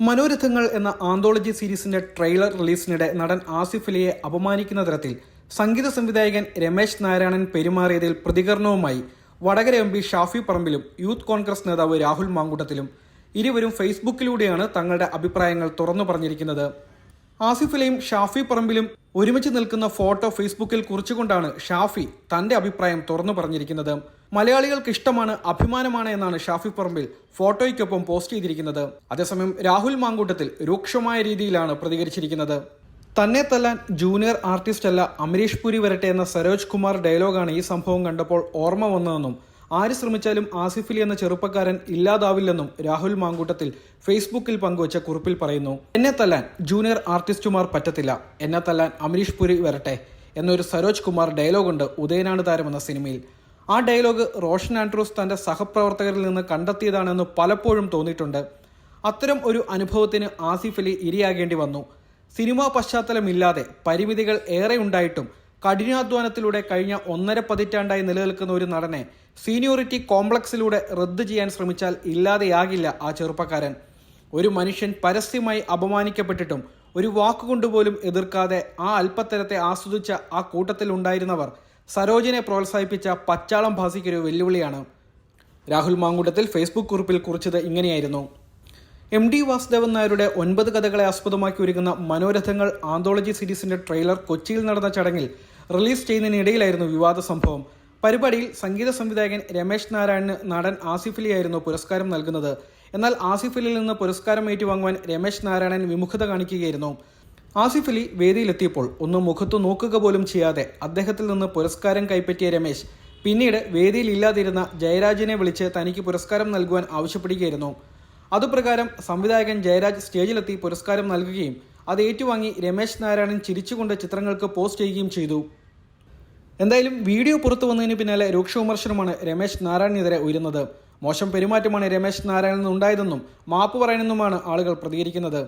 മനോരഥങ്ങൾ എന്ന ആന്തോളജി സീരീസിന്റെ ട്രെയിലർ റിലീസിനിടെ നടൻ ആസിഫ് അലിയെ അപമാനിക്കുന്ന തരത്തിൽ സംഗീത സംവിധായകൻ രമേശ് നാരായണൻ പെരുമാറിയതിൽ പ്രതികരണവുമായി വടകര എം പി ഷാഫി പറമ്പിലും യൂത്ത് കോൺഗ്രസ് നേതാവ് രാഹുൽ മാങ്കൂട്ടത്തിലും ഇരുവരും ഫേസ്ബുക്കിലൂടെയാണ് തങ്ങളുടെ അഭിപ്രായങ്ങൾ തുറന്നു പറഞ്ഞിരിക്കുന്നത്. അലിയും ഷാഫി പറമ്പിലും ഒരുമിച്ച് നിൽക്കുന്ന ഫോട്ടോ ഫേസ്ബുക്കിൽ കുറിച്ചുകൊണ്ടാണ് ഷാഫി തന്റെ അഭിപ്രായം തുറന്നു പറഞ്ഞിരിക്കുന്നത്. മലയാളികൾക്ക് ഇഷ്ടമാണ് അഭിമാനമാണ് എന്നാണ് ഷാഫി പറമ്പിൽ ഫോട്ടോയ്ക്കൊപ്പം പോസ്റ്റ് ചെയ്തിരിക്കുന്നത്. അതേസമയം രാഹുൽ മാങ്കൂട്ടത്തിൽ രൂക്ഷമായ രീതിയിലാണ് പ്രതികരിച്ചിരിക്കുന്നത്. തന്നെ തല്ലാൻ ജൂനിയർ ആർട്ടിസ്റ്റ് അല്ല അമരീഷ് പുരി വരട്ടെ എന്ന സരോജ് കുമാർ ഡയലോഗാണ് ഈ സംഭവം കണ്ടപ്പോൾ ഓർമ്മ വന്നതെന്നും ആര് ശ്രമിച്ചാലും ആസിഫ് അലി എന്ന ചെറുപ്പക്കാരൻ ഇല്ലാതാവില്ലെന്നും രാഹുൽ മാങ്കൂട്ടത്തിൽ ഫേസ്ബുക്കിൽ പങ്കുവച്ച കുറിപ്പിൽ പറയുന്നു. എന്നെ തല്ലാൻ ജൂനിയർ ആർട്ടിസ്റ്റുമാർ പറ്റത്തില്ല. എന്നെ തല്ലാൻ അമരീഷ് പുരി വരട്ടെ എന്നൊരു സരോജ് കുമാർ ഡയലോഗുണ്ട് ഉദയനാണ് എന്ന സിനിമയിൽ. ആ ഡയലോഗ് റോഷൻ ആൻഡ്രൂസ് തന്റെ സഹപ്രവർത്തകരിൽ നിന്ന് കണ്ടെത്തിയതാണെന്ന് പലപ്പോഴും തോന്നിയിട്ടുണ്ട്. അത്തരം ഒരു അനുഭവത്തിന് ആസിഫ് അലി ഇരയാകേണ്ടി വന്നു. സിനിമാ പശ്ചാത്തലമില്ലാതെ പരിമിതികൾ ഏറെ ഉണ്ടായിട്ടും കഠിനാധ്വാനത്തിലൂടെ കഴിഞ്ഞ ഒന്നര പതിറ്റാണ്ടായി നിലനിൽക്കുന്ന ഒരു നടനെ സീനിയോറിറ്റി കോംപ്ലക്സിലൂടെ റദ്ദ് ചെയ്യാൻ ശ്രമിച്ചാൽ ഇല്ലാതെയാകില്ല ആ ചെറുപ്പക്കാരൻ. ഒരു മനുഷ്യൻ പരസ്യമായി അപമാനിക്കപ്പെട്ടിട്ടും ഒരു വാക്കുകൊണ്ടുപോലും എതിർക്കാതെ ആ അല്പത്തരത്തെ ആസ്വദിച്ച ആ കൂട്ടത്തിൽ ഉണ്ടായിരുന്നവർ സരോജിനെ പ്രോത്സാഹിപ്പിച്ച പച്ചാളം ഭാസിക്കൊരു വെല്ലുവിളിയാണ്. രാഹുൽ മാങ്കൂട്ടത്തിൽ ഫേസ്ബുക്ക് കുറിപ്പിൽ കുറിച്ചത് ഇങ്ങനെയായിരുന്നു. എം ഡി വാസുദേവൻ നായരുടെ ഒൻപത് കഥകളെ ആസ്പദമാക്കി ഒരുങ്ങുന്ന മനോരഥങ്ങൾ ആന്തോളജി സീരീസിന്റെ ട്രെയിലർ കൊച്ചിയിൽ നടന്ന ചടങ്ങിൽ റിലീസ് ചെയ്യുന്നതിനിടയിലായിരുന്നു വിവാദ സംഭവം. പരിപാടിയിൽ സംഗീത സംവിധായകൻ രമേശ് നാരായണന് നടൻ ആസിഫ് അലിയായിരുന്നു പുരസ്കാരം നൽകുന്നത്. എന്നാൽ ആസിഫ് അലിയിൽ നിന്ന് പുരസ്കാരം ഏറ്റുവാങ്ങുവാൻ രമേശ് നാരായണൻ വിമുഖത കാണിക്കുകയായിരുന്നു. ആസിഫ് അലി വേദിയിലെത്തിയപ്പോൾ ഒന്ന് മുഖത്തു നോക്കുക പോലും ചെയ്യാതെ അദ്ദേഹത്തിൽ നിന്ന് പുരസ്കാരം കൈപ്പറ്റിയ രമേശ് പിന്നീട് വേദിയിൽ ഇല്ലാതിരുന്ന ജയരാജനെ വിളിച്ച് തനിക്ക് പുരസ്കാരം നൽകുവാൻ ആവശ്യപ്പെടുകയായിരുന്നു. അതുപ്രകാരം സംവിധായകൻ ജയരാജ് സ്റ്റേജിലെത്തി പുരസ്കാരം നൽകുകയും അത് ഏറ്റുവാങ്ങി രമേശ് നാരായണൻ ചിരിച്ചുകൊണ്ട് ചിത്രങ്ങൾക്ക് പോസ്റ്റ് ചെയ്യുകയും ചെയ്തു. എന്തായാലും വീഡിയോ പുറത്തു വന്നതിന് പിന്നാലെ രൂക്ഷ വിമർശനമാണ് രമേശ് നാരായണനെതിരെ ഉയരുന്നത്. മോശം പെരുമാറ്റമാണ് രമേശ് നാരായണൻ ഉണ്ടായതെന്നും മാപ്പ് പറയണമെന്നുമാണ് ആളുകൾ പ്രതികരിക്കുന്നത്.